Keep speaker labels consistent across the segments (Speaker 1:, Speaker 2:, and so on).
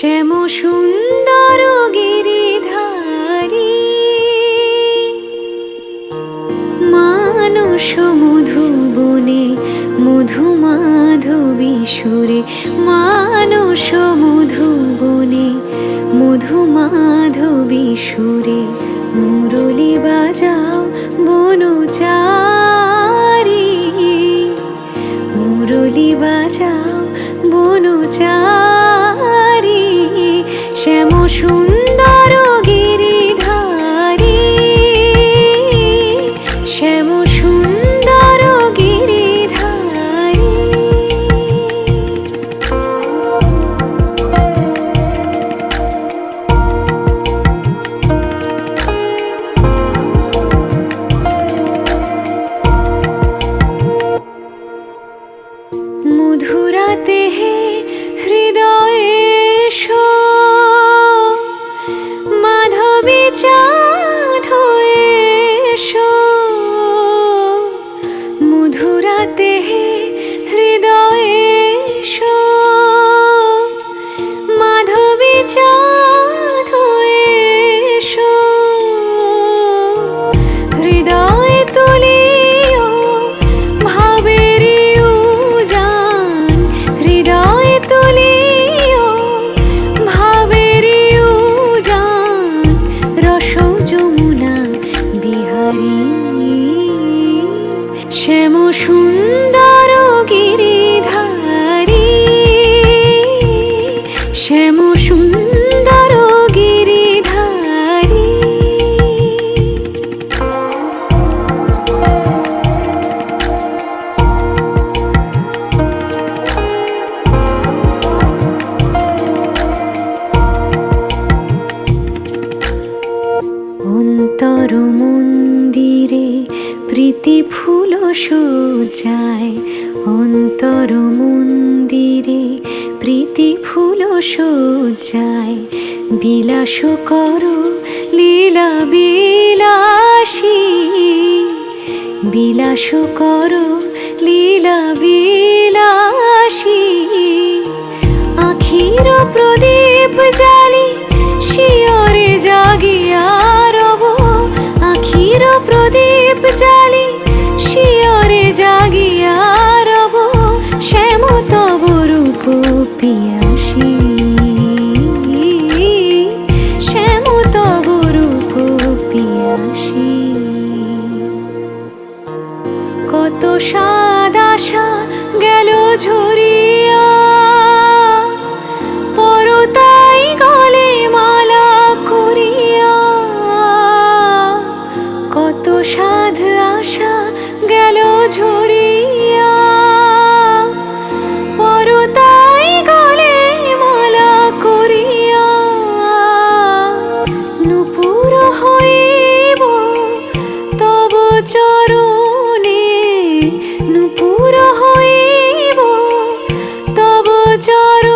Speaker 1: শ্যাম সুন্দর গিরিধারী। মানস মধুবনে মধু মাধবী সুরে, মানস মধুবনে মধু মাধবী সুরে, মুরলি বাজাও বনচারী। মুরলি বাজাও বনচারী। শ্যাম সুন্দর গিরিধারী। মধুরাতে হৃদয়ে এসো, সুন্দর গিরিধারী। শ্যাম সুন্দর গিরিধারী। অন্তর মন্দিরে প্রীতি ফুল সজ্জায় অন্তর মন্দিরে, প্রীতি ফুল সজ্জায় বিলাস কর লীলা বিলাসী। বিলাস কর লীলা বিলাসী। আখির প্রদীপ জালি শিয়রে চালি শিয়রে জাগিয়া রব শ্যাম তব রূপ শ্যাম তব রূপ কত সাদাশা গেল ঝোল চরণে নুপুর হইব তব চর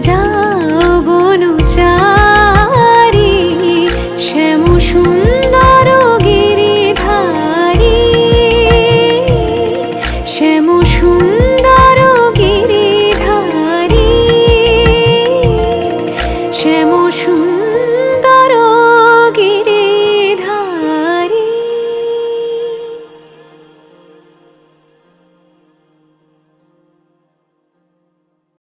Speaker 1: 家。